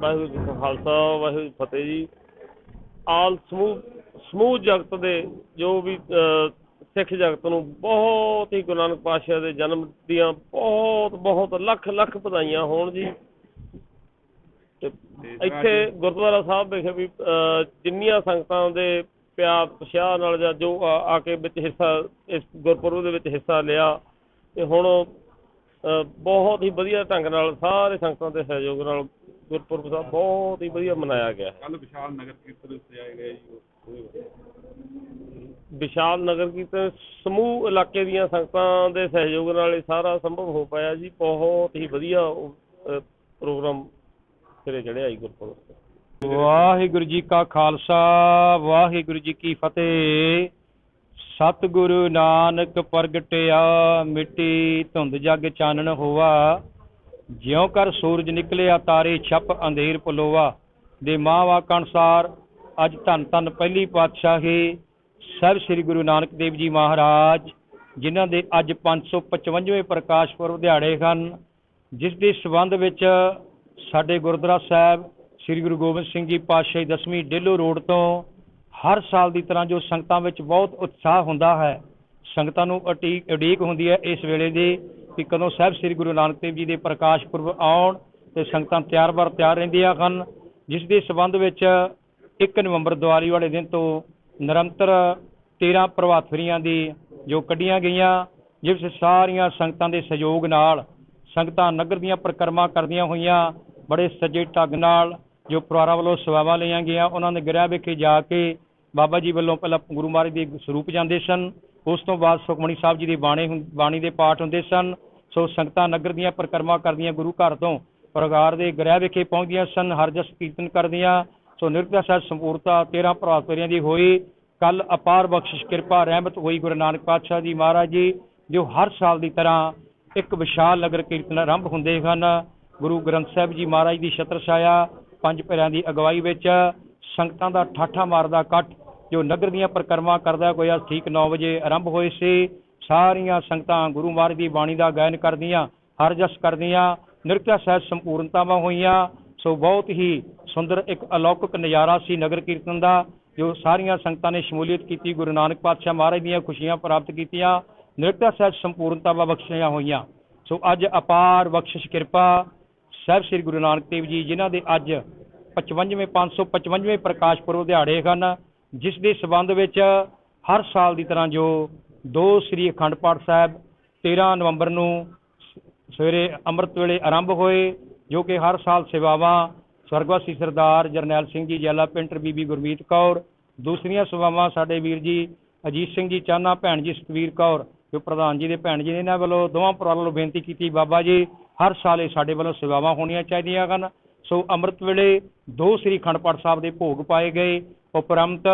ਵਾਹਿਗੁਰੂ ਜੀ ਕਾ ਖਾਲਸਾ, ਵਾਹਿਗੁਰੂ ਜੀ ਫਤਿਹ ਜੀ। ਆਲ ਸਮੂਹ ਸਮੂਹ ਜਗਤ ਦੇ ਜੋ ਵੀ ਸਿੱਖ ਜਗਤ ਨੂੰ ਬਹੁਤ ਹੀ ਗੁਰੂ ਨਾਨਕ ਪਾਤਸ਼ਾਹ ਦੇ ਜਨਮ ਦੀਆਂ ਬਹੁਤ ਬਹੁਤ ਲੱਖ ਲੱਖ ਵਧਾਈਆਂ ਹੋਣ ਜੀ। ਇੱਥੇ ਗੁਰਦੁਆਰਾ ਸਾਹਿਬ ਵਿਖੇ ਵੀ ਜਿੰਨੀਆਂ ਸੰਗਤਾਂ ਦੇ ਪਿਆਰ ਉਤਸ਼ਾਹ ਨਾਲ ਜਾਂ ਜੋ ਆ ਕੇ ਵਿੱਚ ਹਿੱਸਾ ਇਸ ਗੁਰਪੁਰਬ ਦੇ ਵਿੱਚ ਹਿੱਸਾ ਲਿਆ ਤੇ ਹੁਣ ਬਹੁਤ ਹੀ ਵਧੀਆ ਢੰਗ ਨਾਲ ਸਾਰੇ ਸੰਗਤਾਂ ਦੇ ਸਹਿਯੋਗ ਨਾਲ ਗੁਰਪੁਰਬ ਸਾਹਿਬ ਬਹੁਤ ਹੀ ਵਧੀਆ ਮਨਾਇਆ ਗਿਆ ਹੈ। ਕੱਲ ਵਿਸ਼ਾਲ ਨਗਰ ਕੀਰਤਨ ਜੀ ਵਿਸ਼ਾਲ ਨਗਰ ਕੀਰਤਨ ਸਮੂਹ ਇਲਾਕੇ ਦੀਆਂ ਸੰਗਤਾਂ ਦੇ ਸਹਿਯੋਗ ਨਾਲ ਇਹ ਸਾਰਾ ਸੰਭਵ ਹੋ ਪਾਇਆ ਜੀ ਬਹੁਤ ਹੀ ਵਧੀਆ ਪ੍ਰੋਗਰਾਮ ਸਿਰੇ ਚੜਿਆ ਜੀ ਗੁਰਪੁਰਬ ਵਾਹਿਗੁਰੂ ਜੀ ਕਾ ਖਾਲਸਾ, ਵਾਹਿਗੁਰੂ ਜੀ ਕੀ ਫਤਿਹ। ਸਤਿਗੁਰੂ ਨਾਨਕ ਪ੍ਰਗਟਿਆ, ਮਿੱਟੀ ਧੁੰਦ ਜਗ ਚਾਨਣ ਹੋਆ। ਜਿਉ ਕਰ ਸੂਰਜ ਨਿਕਲਿਆ, ਤਾਰੇ ਛਪ ਅੰਧੇਰ ਪਲੋਵਾ ਦੇ ਮਾਵਾ ਅਨੁਸਾਰ ਅੱਜ ਧੰਨ ਧੰਨ ਪਹਿਲੀ ਪਾਤਸ਼ਾਹੀ। ਸਾਹਿਬ ਸ੍ਰੀ ਗੁਰੂ ਨਾਨਕ ਦੇਵ ਜੀ ਮਹਾਰਾਜ, ਜਿਨ੍ਹਾਂ ਦੇ ਅੱਜ 555ਵੇਂ ਪ੍ਰਕਾਸ਼ ਪੁਰਬ ਦਿਹਾੜੇ ਹਨ, ਜਿਸ ਦੇ ਸਬੰਧ ਵਿੱਚ ਸਾਡੇ ਗੁਰਦੁਆਰਾ ਸਾਹਿਬ ਸ੍ਰੀ ਗੁਰੂ ਗੋਬਿੰਦ ਸਿੰਘ ਜੀ ਪਾਤਸ਼ਾਹੀ ਦਸਵੀਂ ਡੇਲੋ ਰੋਡ ਤੋਂ ਹਰ ਸਾਲ ਦੀ ਤਰ੍ਹਾਂ ਜੋ ਸੰਗਤਾਂ ਵਿੱਚ ਬਹੁਤ ਉਤਸ਼ਾਹ ਹੁੰਦਾ ਹੈ, ਸੰਗਤਾਂ ਨੂੰ ਉਡੀਕ ਉਡੀਕ ਹੁੰਦੀ ਹੈ ਇਸ ਵੇਲੇ ਦੀ ਕਿ ਕਦੋਂ ਸਾਹਿਬ ਸ੍ਰੀ ਗੁਰੂ ਨਾਨਕ ਦੇਵ ਜੀ ਦੇ ਪ੍ਰਕਾਸ਼ ਪੁਰਬ ਆਉਣ ਤੇ ਸੰਗਤਾਂ ਤਿਆਰ ਬਰ ਤਿਆਰ ਰਹਿੰਦੀਆਂ ਹਨ, ਜਿਸ ਦੇ ਸਬੰਧ ਵਿੱਚ 1 ਨਵੰਬਰ ਦੀਵਾਲੀ ਵਾਲੇ ਦਿਨ ਤੋਂ ਨਿਰੰਤਰ 13 ਪ੍ਰਭਾਤ ਫੇਰੀਆਂ ਦੀ ਜੋ ਕੱਢੀਆਂ ਗਈਆਂ, ਜਿਸ ਸਾਰੀਆਂ ਸੰਗਤਾਂ ਦੇ ਸਹਿਯੋਗ ਨਾਲ ਸੰਗਤਾਂ ਨਗਰ ਦੀਆਂ ਪਰਿਕਰਮਾ ਕਰਦੀਆਂ ਹੋਈਆਂ ਬੜੇ ਸੱਜੇ ਢੰਗ ਨਾਲ ਜੋ ਪਰਿਵਾਰਾਂ ਵੱਲੋਂ ਸੇਵਾਵਾਂ ਲਈਆਂ ਗਈਆਂ, ਉਹਨਾਂ ਦੇ ਗ੍ਰਹਿ ਵਿਖੇ ਜਾ ਕੇ ਬਾਬਾ ਜੀ ਵੱਲੋਂ ਪਹਿਲਾਂ ਗੁਰੂ ਮਹਾਰਾਜ ਦੇ ਸਰੂਪ ਜਾਂਦੇ ਸਨ। ਉਸ ਤੋਂ ਬਾਅਦ ਸੁਖਮਣੀ ਸਾਹਿਬ ਜੀ ਦੀ ਬਾਣੀ ਹੁੰ- ਬਾਣੀ ਦੇ ਪਾਠ ਹੁੰਦੇ ਸਨ। ਸੋ ਸੰਗਤਾਂ ਨਗਰ ਦੀਆਂ ਪਰਿਕਰਮਾ ਕਰਦੀਆਂ ਗੁਰੂ ਘਰ ਤੋਂ ਪਰਿਵਾਰ ਦੇ ਗ੍ਰਹਿ ਵਿਖੇ ਪਹੁੰਚਦੀਆਂ ਸਨ, ਹਰ ਜਸ ਕੀਰਤਨ ਕਰਦੀਆਂ। ਸੋ ਨਿਰਭੈ ਸਾਹਿਬ ਸੰਪੂਰਤਾ 13 ਪ੍ਰਭਾਤ ਫੇਰੀਆਂ ਦੀ ਹੋਈ। ਕੱਲ ਅਪਾਰ ਬਖਸ਼ਿਸ਼, ਕਿਰਪਾ, ਰਹਿਮਤ ਹੋਈ ਗੁਰੂ ਨਾਨਕ ਪਾਤਸ਼ਾਹ ਜੀ ਮਹਾਰਾਜ ਜੀ, ਜੋ ਹਰ ਸਾਲ ਦੀ ਤਰ੍ਹਾਂ ਇੱਕ ਵਿਸ਼ਾਲ ਨਗਰ ਕੀਰਤਨ ਆਰੰਭ ਹੁੰਦੇ ਹਨ। ਗੁਰੂ ਗ੍ਰੰਥ ਸਾਹਿਬ ਜੀ ਮਹਾਰਾਜ ਦੀ ਛਤਰ ਛਾਇਆ, ਪੰਜ ਪਿਆਰਿਆਂ ਦੀ ਅਗਵਾਈ ਵਿੱਚ ਸੰਗਤਾਂ ਦਾ ਠਾਠਾ ਮਾਰਦਾ ਇਕੱਠ, ਜੋ ਨਗਰ ਦੀਆਂ ਪਰਿਕਰਮਾ ਕਰਦਾ ਕੋਈ ਠੀਕ 9 ਵਜੇ ਆਰੰਭ ਹੋਏ ਸੀ। ਸਾਰੀਆਂ ਸੰਗਤਾਂ ਗੁਰੂ ਮਹਾਰਾਜ ਦੀ ਬਾਣੀ ਦਾ ਗਾਇਨ ਕਰਦੀਆਂ, ਹਰ ਜਸ ਕਰਦੀਆਂ ਨਿਰਤਿਆ ਸਹਿਜ ਸੰਪੂਰਨਤਾਵਾਂ ਹੋਈਆਂ। ਸੋ ਬਹੁਤ ਹੀ ਸੁੰਦਰ ਇੱਕ ਅਲੌਕਿਕ ਨਜ਼ਾਰਾ ਸੀ ਨਗਰ ਕੀਰਤਨ ਦਾ, ਜੋ ਸਾਰੀਆਂ ਸੰਗਤਾਂ ਨੇ ਸ਼ਮੂਲੀਅਤ ਕੀਤੀ, ਗੁਰੂ ਨਾਨਕ ਪਾਤਸ਼ਾਹ ਮਹਾਰਾਜ ਦੀਆਂ ਖੁਸ਼ੀਆਂ ਪ੍ਰਾਪਤ ਕੀਤੀਆਂ ਨਿਰਤਿਆ ਸਹਿਜ ਸੰਪੂਰਨਤਾਵਾਂ ਬਖਸ਼ੀਆਂ ਹੋਈਆਂ। ਸੋ ਅੱਜ ਅਪਾਰ ਬਖਸ਼ਿਸ਼ ਕਿਰਪਾ ਸਾਹਿਬ ਸ੍ਰੀ ਗੁਰੂ ਨਾਨਕ ਦੇਵ ਜੀ, ਜਿਨ੍ਹਾਂ ਦੇ ਅੱਜ 55ਵੇਂ 555ਵੇਂ ਪ੍ਰਕਾਸ਼ ਪੁਰਬ ਦਿਹਾੜੇ ਹਨ, ਜਿਸ ਦੇ ਸਬੰਧ ਵਿੱਚ ਹਰ ਸਾਲ ਦੀ ਤਰ੍ਹਾਂ ਜੋ ਦੋ ਸ੍ਰੀ ਅਖੰਡ ਪਾਠ ਸਾਹਿਬ 13 ਨਵੰਬਰ ਨੂੰ ਸਵੇਰੇ ਅੰਮ੍ਰਿਤ ਵੇਲੇ ਆਰੰਭ ਹੋਏ, ਜੋ ਕਿ ਹਰ ਸਾਲ ਸੇਵਾਵਾਂ ਸਵਰਗਵਾਸੀ ਸਰਦਾਰ ਜਰਨੈਲ ਸਿੰਘ ਜੀ, ਜੈਲਾ ਪਿੰਟਰ ਬੀਬੀ ਗੁਰਮੀਤ ਕੌਰ, ਦੂਸਰੀਆਂ ਸੇਵਾਵਾਂ ਸਾਡੇ ਵੀਰ ਜੀ ਅਜੀਤ ਸਿੰਘ ਜੀ, ਚਾਨਾ ਭੈਣ ਜੀ, ਸਤਵੀਰ ਕੌਰ ਜੋ ਪ੍ਰਧਾਨ ਜੀ ਦੇ ਭੈਣ ਜੀ ਨੇ ਇਹਨਾਂ ਵੱਲੋਂ ਦੋਵਾਂ ਪਰਿਵਾਰਾਂ ਵੱਲੋਂ ਬੇਨਤੀ ਕੀਤੀ, ਬਾਬਾ ਜੀ, ਹਰ ਸਾਲ ਇਹ ਸਾਡੇ ਵੱਲੋਂ ਸੇਵਾਵਾਂ ਹੋਣੀਆਂ ਚਾਹੀਦੀਆਂ ਹਨ। ਸੋ ਅੰਮ੍ਰਿਤ ਵੇਲੇ ਦੋ ਸ੍ਰੀ ਖੰਡ ਪਾਠ ਸਾਹਿਬ ਦੇ ਭੋਗ ਪਾਏ ਗਏ। ਉਪਰੰਤ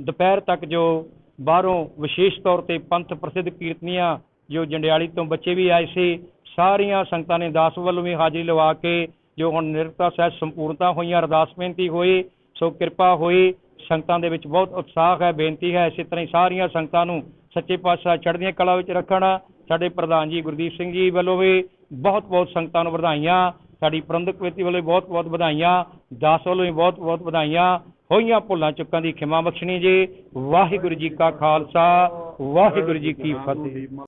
ਦੁਪਹਿਰ ਤੱਕ ਜੋ ਬਾਹਰੋਂ ਵਿਸ਼ੇਸ਼ ਤੌਰ ਤੇ ਪੰਥ ਪ੍ਰਸਿੱਧ ਕੀਰਤਨੀਆਂ, ਜੋ ਜੰਡਿਆਲੀ ਤੋਂ ਬੱਚੇ ਵੀ ਆਏ ਸੀ, ਸਾਰੀਆਂ ਸੰਗਤਾਂ ਨੇ ਦਾਸ ਵੱਲੋਂ ਵੀ ਹਾਜ਼ਰੀ ਲਵਾ ਕੇ ਜੋ ਹੁਣ ਨਿਰਤਾ ਸਹਿਜ ਸੰਪੂਰਨਤਾ ਹੋਈਆਂ, ਅਰਦਾਸ ਬੇਨਤੀ ਹੋਈ, ਸੋ ਕਿਰਪਾ ਹੋਈ, ਸੰਗਤਾਂ ਦੇ ਵਿੱਚ ਬਹੁਤ ਉਤਸ਼ਾਹ ਹੈ, ਬੇਨਤੀ ਹੈ, ਇਸੇ ਤਰ੍ਹਾਂ ਹੀ ਸਾਰੀਆਂ ਸੰਗਤਾਂ ਨੂੰ ਸੱਚੇ ਪਾਤਸ਼ਾਹ ਚੜ੍ਹਦੀਆਂ ਕਲਾ ਵਿੱਚ ਰੱਖਣ। ਸਾਡੇ ਪ੍ਰਧਾਨ ਜੀ ਗੁਰਦੀਪ ਸਿੰਘ ਜੀ ਵੱਲੋਂ ਵੀ ਬਹੁਤ ਬਹੁਤ ਸੰਗਤਾਂ ਨੂੰ ਵਧਾਈਆਂ। ਸਾਡੀ ਪ੍ਰਬੰਧਕ ਕਮੇਟੀ ਵੱਲੋਂ ਵੀ ਬਹੁਤ ਬਹੁਤ ਵਧਾਈਆਂ। ਦਾਸ ਵੱਲੋਂ ਵੀ ਬਹੁਤ ਬਹੁਤ ਵਧਾਈਆਂ। ਹੋਈਆਂ ਭੁੱਲਾਂ ਚੁੱਕਾਂ ਦੀ ਖਿਮਾ ਬਖਸ਼ਣੀ ਜੀ। ਵਾਹਿਗੁਰੂ ਜੀ ਕਾ ਖਾਲਸਾ। ਵਾਹਿਗੁਰੂ ਜੀ ਕੀ ਫਤਿਹ।